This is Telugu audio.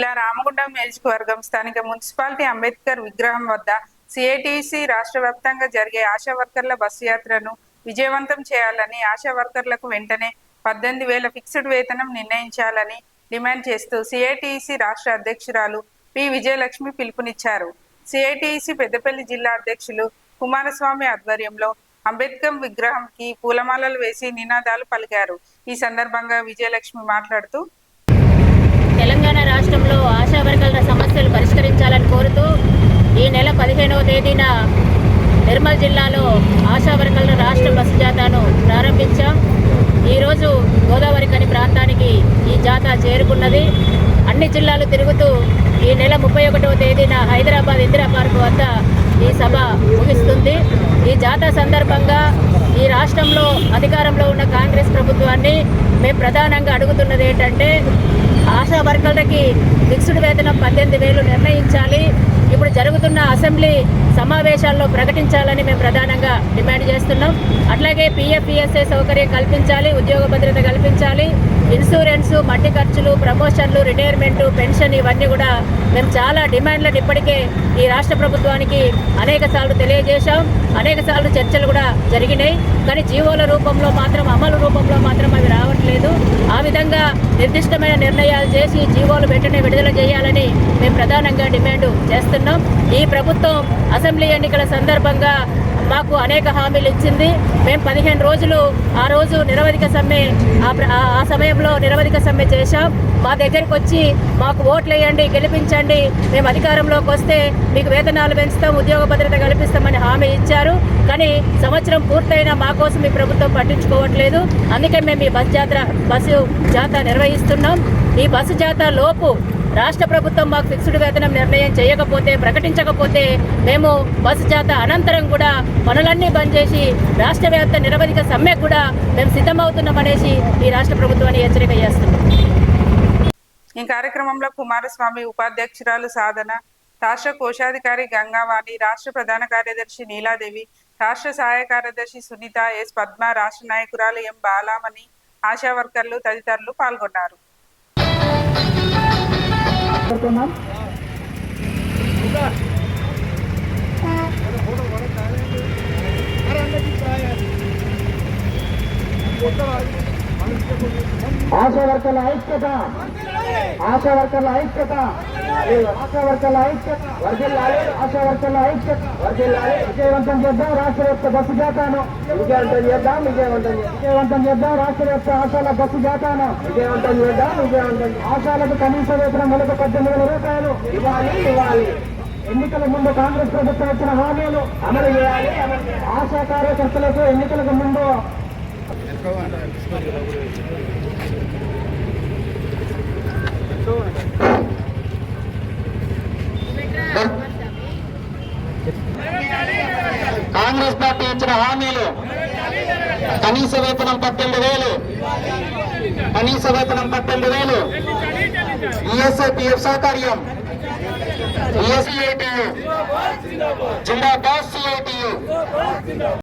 నియోజకవర్గం స్థానిక మున్సిపాలిటీ అంబేద్కర్ విగ్రహం వద్ద సిఐటిసి రాష్ట్ర వ్యాప్తంగా జరిగే ఆశా వర్కర్ల బస్సు యాత్రను విజయవంతం చేయాలని ఆశా వర్కర్లకు వెంటనే పద్దెనిమిది వేల ఫిక్స్డ్ వేతనం నిర్ణయించాలని డిమాండ్ చేస్తూ సిఐటిసి రాష్ట్ర అధ్యక్షురాలు పి. విజయలక్ష్మి పిలుపునిచ్చారు. సిఐటిసి పెద్దపల్లి జిల్లా అధ్యక్షులు కుమారస్వామి ఆధ్వర్యంలో అంబేద్కర్ విగ్రహంకి పూలమాలలు వేసి నినాదాలు పలికారు. ఈ సందర్భంగా విజయలక్ష్మి మాట్లాడుతూ తెలంగాణ రాష్ట్రంలో ఆశా సమస్యలు పరిష్కరించాలని కోరుతూ ఈ నెల పదిహేనవ తేదీన నిర్మల్ జిల్లాలో ఆశా రాష్ట్ర బస్సు జాతాను ప్రారంభించాం. ఈరోజు గోదావరి కని ప్రాంతానికి ఈ జాతా చేరుకున్నది. అన్ని జిల్లాలు తిరుగుతూ ఈ నెల ముప్పై ఒకటవ తేదీన హైదరాబాద్ ఇందిరా పార్క్ వద్ద ఈ సభ ముగిస్తుంది. ఈ జాతా సందర్భంగా ఈ రాష్ట్రంలో అధికారంలో ఉన్న కాంగ్రెస్ ప్రభుత్వాన్ని మేము ప్రధానంగా అడుగుతున్నది ఏంటంటే ఆశా వర్కర్లకి ఫిక్స్డ్ వేతనం పద్దెనిమిది వేలు నిర్ణయించాలి. జరుగుతున్న అసెంబ్లీ సమావేశాల్లో ప్రకటించాలని మేము ప్రధానంగా డిమాండ్ చేస్తున్నాం. అట్లాగే పిఎఫ్ఈఎస్ఐ సౌకర్యం కల్పించాలి ఉద్యోగ భద్రత కల్పించాలి ఇన్సూరెన్స్ మట్టి ఖర్చులు ప్రమోషన్లు రిటైర్మెంట్ పెన్షన్ ఇవన్నీ కూడా మేము చాలా డిమాండ్లను ఇప్పటికే ఈ రాష్ట్ర ప్రభుత్వానికి అనేక సార్లు తెలియజేశాం. అనేక సార్లు చర్చలు కూడా జరిగినాయి. కానీ జీవోల రూపంలో మాత్రం అమలు రూపంలో మాత్రం అవి రావట్లేదు. ఆ విధంగా నిర్దిష్టమైన నిర్ణయాలు చేసి జీవోలు వెంటనే విడుదల చేయాలని మేము ప్రధానంగా డిమాండ్ చేస్తున్నాం. ఈ ప్రభుత్వం అసెంబ్లీ ఎన్నికల సందర్భంగా మాకు అనేక హామీలు ఇచ్చింది. మేము పదిహేను రోజులు ఆ రోజు నిరవధిక సమ్మె ఆ ప్ర- ఆ- సమయంలో నిరవధిక సమ్మె చేశాం. మా దగ్గరికి వచ్చి మాకు ఓట్లు వేయండి గెలిపించండి. మేము అధికారంలోకి వస్తే మీకు వేతనాలు పెంచుతాం ఉద్యోగ భద్రత కల్పిస్తామని హామీ ఇచ్చారు. కానీ సంవత్సరం పూర్తయినా మా కోసం ఈ ప్రభుత్వం పట్టించుకోవట్లేదు. అందుకే మేము ఈ బస్ జాతర బస్సు జాతర నిర్వహిస్తున్నాం. ఈ బస్సు జాతర లోపు రాష్ట్ర ప్రభుత్వం మాకు ఫిక్స్డ్ వేతనం నిర్ణయం చేయకపోతే ప్రకటించకపోతే మేము బస్సు జాత అనంతరం కూడా పనులన్నీ బంద్ చేసి రాష్ట్ర వ్యాప్త నిరవధిక సమ్మె కూడా మేము సిద్ధమవుతున్నామనేసి ఈ రాష్ట్ర ప్రభుత్వాన్ని హెచ్చరిక చేస్తున్నాం. ఈ కార్యక్రమంలో కుమారస్వామి ఉపాధ్యక్షురాలు సాధన రాష్ట్ర కోశాధికారి గంగావాణి రాష్ట్ర ప్రధాన కార్యదర్శి నీలాదేవి రాష్ట్ర సహాయ కార్యదర్శి సునీత ఎస్ పద్మ రాష్ట్ర నాయకురాలు ఎం బాలామణి ఆశా వర్కర్లు తదితరులు పాల్గొన్నారు. Tamam. Burada. ఆశా వర్కర్ల ఐక్యత. ఆశా వర్కర్ల ఐక్యత. ఆశా వర్కర్ల ఐక్యత. వర్గల్లాలి ఆశా వర్కర్ల ఐక్యత. వర్గల్లాలి విజయవంతం చేద్దాం రాష్ట్ర వ్యాప్త బస్సు జాతాను. విజయవంతం చేద్దాం విజయవంతం. విజయవంతం చేద్దాం రాష్ట్ర వ్యాప్త ఆశాల బస్సు జాతాను. విజయవంతం చేద్దాం విజయవంతం. ఆశాలకు కనీస వేతనం నెలకు పద్దెనిమిది వేల రూపాయలు. ఇవ్వాలి ఇవ్వాలి. ఎన్నికల ముందు కాంగ్రెస్ ప్రభుత్వం ఇచ్చిన హామీలు. అమలు చేయాలి. ఆశా కార్యకర్తలకు ఎన్నికలకు ముందు కాంగ్రెస్ పార్టీ ఇచ్చిన హామీలు కనీస వేతనం పద్దెనిమిది వేలు. కనీస వేతనం పద్దెనిమిది వేలు. ఈఎస్ఐపిఎఫ్ సౌకర్యం ఈఎస్ఐటియు జిల్లా బాస్ సిఐటియు.